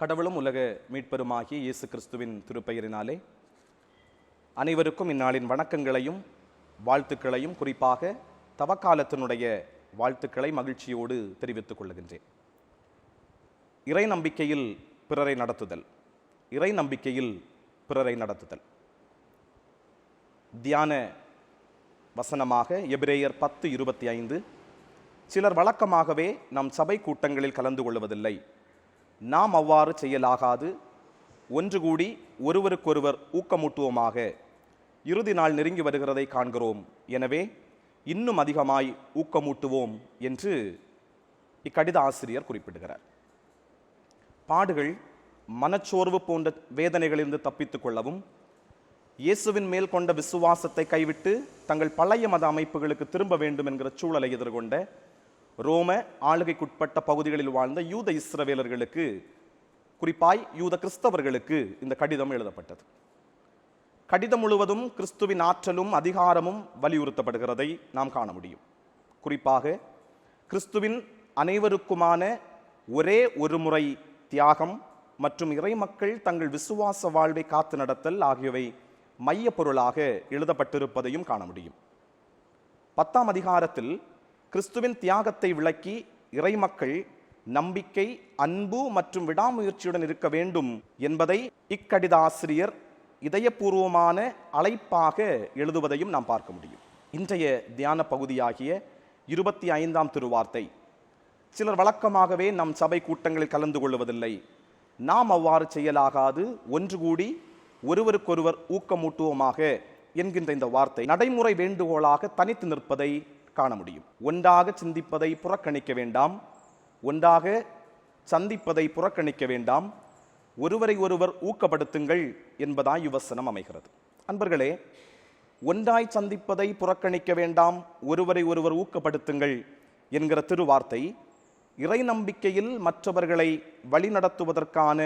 கடவுளும் உலக மீட்பெருமாகிய இயேசு கிறிஸ்துவின் திருப்பெயரினாலே அனைவருக்கும் இந்நாளின் வணக்கங்களையும் வாழ்த்துக்களையும் குறிப்பாக தவக்காலத்தினுடைய வாழ்த்துக்களை மகிழ்ச்சியோடு தெரிவித்துக் கொள்ளுகின்றேன். இறை நம்பிக்கையில் பிறரை நடத்துதல் இறை நம்பிக்கையில் பிறரை நடத்துதல். தியான வசனமாக எபிரேயர் பத்து இருபத்தி ஐந்து சிலர் வழக்கமாகவே நம் சபை கூட்டங்களில் கலந்து கொள்வதில்லை. நாம் அவ்வாறு செய்யலாகாது. ஒன்று கூடி ஒருவருக்கொருவர் ஊக்கமூட்டுவோமாக. இறுதி நாள் நெருங்கி வருகிறதை காண்கிறோம். எனவே இன்னும் அதிகமாய் ஊக்கமூட்டுவோம் என்று இக்கடித ஆசிரியர் குறிப்பிடுகிறார். பாடுகள் மனச்சோர்வு போன்ற வேதனைகளிலிருந்து தப்பித்துக் கொள்ளவும் இயேசுவின் மேல் கொண்ட விசுவாசத்தை கைவிட்டு தங்கள் பழைய மத அமைப்புகளுக்கு திரும்ப வேண்டும் என்கிற சூழலை எதிர்கொண்ட ரோம ஆளுகைக்குட்பட்ட பகுதிகளில் வாழ்ந்த யூத இஸ்ரவேலர்களுக்கு குறிப்பாய் யூத கிறிஸ்தவர்களுக்கு இந்த கடிதம் எழுதப்பட்டது. கடிதம் முழுவதும் கிறிஸ்துவின் ஆற்றலும் அதிகாரமும் வலியுறுத்தப்படுகிறதை நாம் காண முடியும். குறிப்பாக கிறிஸ்துவின் அனைவருக்குமான ஒரே ஒரு முறை தியாகம் மற்றும் இறை மக்கள் தங்கள் விசுவாச வாழ்வை காத்து நடத்தல் ஆகியவை மைய பொருளாக எழுதப்பட்டிருப்பதையும் காண முடியும். பத்தாம் அதிகாரத்தில் கிறிஸ்துவின் தியாகத்தை விளக்கி இறைமக்கள் நம்பிக்கை அன்பு மற்றும் விடாமுயற்சியுடன் இருக்க வேண்டும் என்பதை இக்கடித ஆசிரியர் இதயபூர்வமான அழைப்பாக எழுதுவதையும் நாம் பார்க்க முடியும். இன்றைய தியான பகுதியாகிய இருபத்தி ஐந்தாம் திருவார்த்தை. சிலர் வழக்கமாகவே நம் சபை கூட்டங்களில் கலந்து கொள்வதில்லை. நாம் அவ்வாறு செய்யலாகாது ஒன்று கூடி ஒருவருக்கொருவர் ஊக்கமூட்டுவோமாக என்கின்ற இந்த வார்த்தை நடைமுறை வேண்டுகோளாக தனித்து நிற்பதை காண முடியும். ஒன்றாக சிந்திப்பதை புறக்கணிக்க வேண்டாம். ஒன்றாக சந்திப்பதை புறக்கணிக்க வேண்டாம். ஒருவரை ஒருவர் ஊக்கப்படுத்துங்கள் என்பதாய் யுவசனம் அமைகிறது. அன்பர்களே ஒன்றாய் சந்திப்பதை புறக்கணிக்க வேண்டாம் ஒருவரை ஒருவர் ஊக்கப்படுத்துங்கள் என்கிற திருவார்த்தை இறை நம்பிக்கையில் மற்றவர்களை வழிநடத்துவதற்கான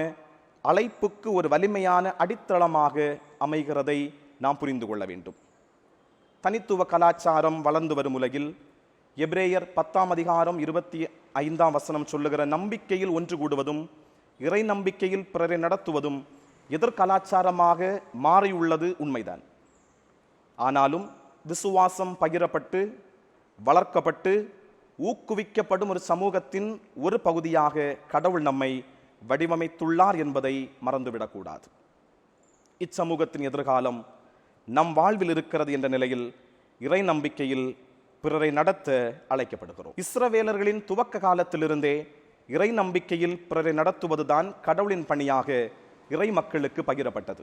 அழைப்புக்கு ஒரு வலிமையான அடித்தளமாக அமைகிறதை நாம் புரிந்து கொள்ள வேண்டும். தனித்துவ கலாச்சாரம் வளர்ந்து வரும் உலகில் எப்ரேயர் பத்தாம் அதிகாரம் இருபத்தி ஐந்தாம் வசனம் சொல்லுகிற நம்பிக்கையில் ஒன்று கூடுவதும் இறை நம்பிக்கையில் பிறரை நடத்துவதும் எதிர்கலாச்சாரமாக மாறியுள்ளது உண்மைதான். ஆனாலும் விசுவாசம் பகிரப்பட்டு வளர்க்கப்பட்டு ஊக்குவிக்கப்படும் ஒரு சமூகத்தின் ஒரு பகுதியாக கடவுள் நம்மை வடிவமைத்துள்ளார் என்பதை மறந்துவிடக்கூடாது. இச்சமூகத்தின் எதிர்காலம் நம் வாழ்வில் இருக்கிறது என்ற நிலையில் இறை நம்பிக்கையில் பிறரை நடத்த அழைக்கப்படுகிறோம். இஸ்ரவேலர்களின் துவக்க காலத்திலிருந்தே இறை நம்பிக்கையில் பிறரை நடத்துவதுதான் கடவுளின் பணியாக இறை மக்களுக்கு பகிரப்பட்டது.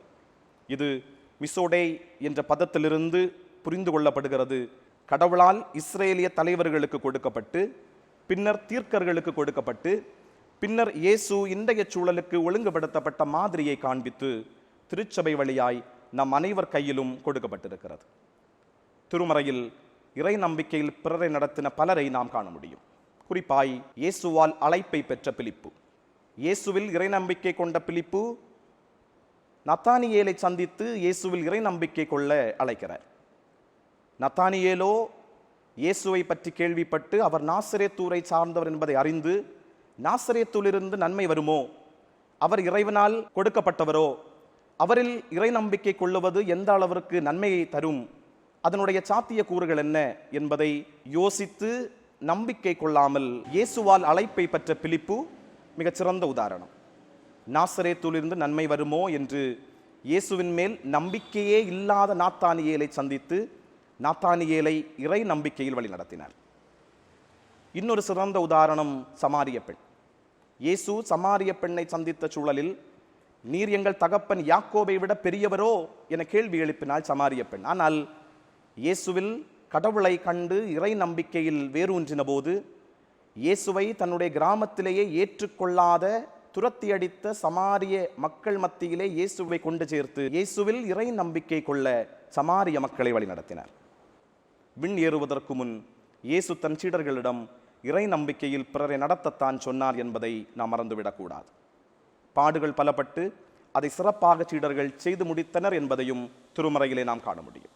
இது மிசோடே என்ற பதத்திலிருந்து புரிந்து கொள்ளப்படுகிறது. கடவுளால் இஸ்ரேலிய தலைவர்களுக்கு கொடுக்கப்பட்டு பின்னர் தீர்க்கர்களுக்கு கொடுக்கப்பட்டு பின்னர் இயேசு இன்றைய சூழலுக்கு ஒழுங்குபடுத்தப்பட்ட மாதிரியை காண்பித்து திருச்சபை வழியாய் நம் அனைவர் கையிலும் கொடுக்கப்பட்டிருக்கிறது. திருமறையில் இறை நம்பிக்கையில் பிறரை நடத்தின பலரை நாம் காண முடியும். குறிப்பாய் இயேசுவால் அழைப்பை பெற்ற பிலிப்பு. இயேசுவில் இறை நம்பிக்கை கொண்ட பிலிப்பு நத்தானியேலை சந்தித்து இயேசுவில் இறை நம்பிக்கை கொள்ள அழைக்கிறார். நத்தானியேலோ இயேசுவை பற்றி கேள்விப்பட்டு அவர் நாசரேத்தூரை சார்ந்தவர் என்பதை அறிந்து நாசரேத்தூரிலிருந்து நன்மை வருமோ? அவர் இறைவனால் கொடுக்கப்பட்டவரோ? அவரில் இறை நம்பிக்கை கொள்ளுவது எந்த அளவிற்கு நன்மையை தரும்? அதனுடைய சாத்திய கூறுகள் என்ன என்பதை யோசித்து நம்பிக்கை கொள்ளாமல் இயேசுவால் அழைப்பை பெற்ற பிலிப்பு மிகச்சிறந்த உதாரணம். நாசரேத்தூரிலிருந்து நன்மை வருமோ என்று இயேசுவின் மேல் நம்பிக்கையே இல்லாத நாத்தானியேலை சந்தித்து நாத்தானியேலை இறை நம்பிக்கையில் வழி நடத்தினார். இன்னொரு சிறந்த உதாரணம் சமாரிய பெண். இயேசு சமாரிய பெண்ணை சந்தித்த சூழலில் நீர் எங்கள் தகப்பன் யாக்கோபை விட பெரியவரோ என கேள்வி எழுப்பினாள் சமாரிய பெண். ஆனால் இயேசுவில் கடவுளை கண்டு இறை நம்பிக்கையில் வேரூன்றின போது இயேசுவை தன்னுடைய கிராமத்திலேயே ஏற்றுக்கொள்ளாத துரத்தி அடித்த சமாரிய மக்கள் மத்தியிலே இயேசுவை கொண்டு சேர்த்து இயேசுவில் இறை நம்பிக்கை கொள்ள சமாரிய மக்களை வழிநடத்தினார் விண் ஏறுவதற்கு முன் இயேசு தன் சீடர்களிடம் இறை நம்பிக்கையில் பிறரை நடத்தத்தான் சொன்னார் என்பதை நாம் மறந்துவிடக்கூடாது. பாடுகள் பலப்பட்டு அதை சிறப்பாக சீடர்கள் செய்து முடித்தனர் என்பதையும் திருமறையிலே நாம் காண முடியும்.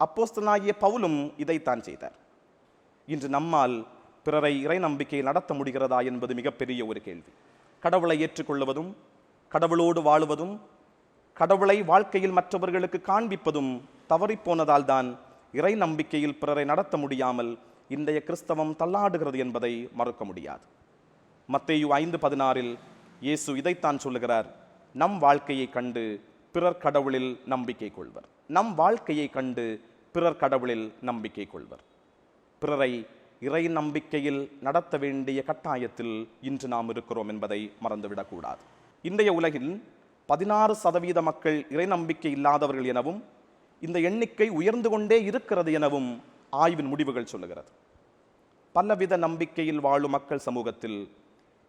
அப்போஸ்தனாகிய பவுலும் இதைத்தான் செய்தார். இன்று நம்மால் பிறரை இறை நம்பிக்கையை நடத்த முடிகிறதா என்பது மிகப்பெரிய ஒரு கேள்வி. கடவுளை ஏற்றுக்கொள்வதும் கடவுளோடு வாழுவதும் கடவுளை வாழ்க்கையில் மற்றவர்களுக்கு காண்பிப்பதும் தவறிப்போனதால் தான் இறை நம்பிக்கையில் பிறரை நடத்த முடியாமல் இன்றைய கிறிஸ்தவம் தள்ளாடுகிறது என்பதை மறுக்க முடியாது. மத்தேயு ஐந்து பதினாறில் இயேசு இதைத்தான் சொல்லுகிறார் நம் வாழ்க்கையை கண்டு பிறர் கடவுளில் நம்பிக்கை கொள்வர். நம் வாழ்க்கையை கண்டு பிறர் கடவுளில் நம்பிக்கை கொள்வர். பிறரை இறை நம்பிக்கையில் நடத்த வேண்டிய கட்டாயத்தில் இன்று நாம் இருக்கிறோம் என்பதை மறந்துவிடக்கூடாது. இன்றைய உலகில் பதினாறு சதவீத மக்கள் இறை நம்பிக்கை இல்லாதவர்கள் எனவும் இந்த எண்ணிக்கை உயர்ந்து கொண்டே இருக்கிறது எனவும் ஆய்வின் முடிவுகள் சொல்லுகிறது. பலவித நம்பிக்கையில் வாழும் மக்கள் சமூகத்தில்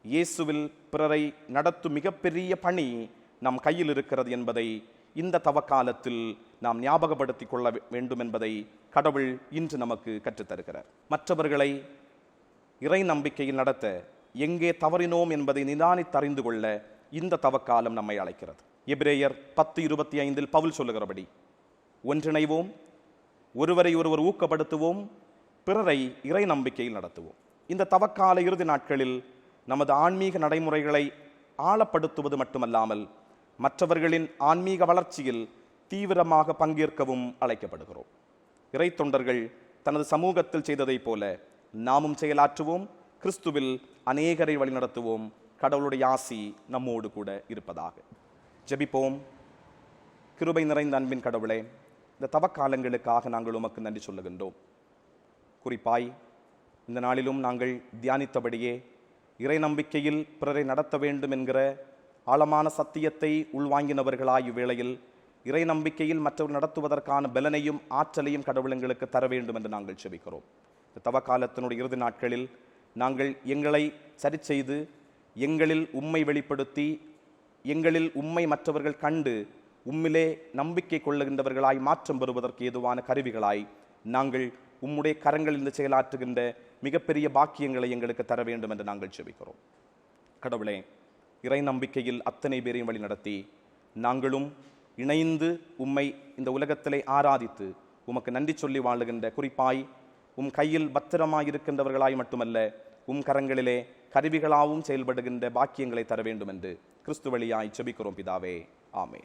இயேசுவில் பிறரை நடத்தும் மிகப்பெரிய பணி நம் கையில் இருக்கிறது என்பதை இந்த தவக்காலத்தில் நாம் ஞாபகப்படுத்திக் கொள்ள வேண்டும் என்பதை கடவுள் இன்று நமக்கு கற்றுத்தருகிறார். மற்றவர்களை இறை நம்பிக்கையில் நடத்த எங்கே தவறினோம் என்பதை நிதானித்தறிந்து கொள்ள இந்த தவக்காலம் நம்மை அழைக்கிறது. எபிரேயர் பத்து இருபத்தி ஐந்தில் பவுல் சொல்லுகிறபடி ஒன்றிணைவோம் ஒருவரை ஒருவர் ஊக்கப்படுத்துவோம் பிறரை இறை நம்பிக்கையில் நடத்துவோம். இந்த தவக்கால இறுதி நாட்களில் நமது ஆன்மீக நடைமுறைகளை ஆழப்படுத்துவது மட்டுமல்லாமல் மற்றவர்களின் ஆன்மீக வளர்ச்சியில் தீவிரமாக பங்கேற்கவும் அழைக்கப்படுகிறோம். இறை தொண்டர்கள் தனது சமூகத்தில் செய்ததைப் போல நாமும் செயலாற்றுவோம் கிறிஸ்துவில் அநேகரை வழிநடத்துவோம். கடவுளுடைய ஆசி நம்மோடு கூட இருப்பதாக. ஜெபிப்போம். கிருபை நிறைந்த அன்பின் கடவுளே இந்த தவக்காலங்களுக்காக நாங்கள் உமக்கு நன்றி சொல்லுகின்றோம். குறிப்பாய் இந்த நாளிலும் நாங்கள் தியானித்தபடியே இறை நம்பிக்கையில் பிறரை நடத்த வேண்டும் என்கிற ஆழமான சத்தியத்தை உள்வாங்கினவர்களாய் இவ்வேளையில் இறை நம்பிக்கையில் மற்றவர் நடத்துவதற்கான பலனையும் ஆற்றலையும் கடவுள் எங்களுக்கு தர வேண்டும் என்று நாங்கள் செபிக்கிறோம். இந்த தவக்காலத்தினுடைய இறுதி நாட்களில் நாங்கள் எங்களை சரி செய்து எங்களில் உம்மை வெளிப்படுத்தி எங்களில் உம்மை மற்றவர்கள் கண்டு உம்மிலே நம்பிக்கை கொள்ளுகின்றவர்களாய் மாற்றம் பெறுவதற்கு ஏதுவான கருவிகளாய் நாங்கள் உம்முடைய கரங்களில் இந்த செயலாற்றுகின்ற மிகப்பெரிய பாக்கியங்களை எங்களுக்கு தர வேண்டும் என்று நாங்கள் செபிக்கிறோம். கடவுளே இறை நம்பிக்கையில் அத்தனை பேரையும் வழி நடத்தி நாங்களும் இணைந்து உம்மை இந்த உலகத்திலே ஆராதித்து உமக்கு நன்றி சொல்லி வாழுகின்ற குறிப்பாய் உம் கையில் பத்திரமாயிருக்கின்றவர்களாய் மட்டுமல்ல உம் கரங்களிலே கருவிகளாகவும் செயல்படுகின்ற பாக்கியங்களை தர வேண்டும் என்று கிறிஸ்து வழியாய் செபிக்கிறோம் பிதாவே. ஆமே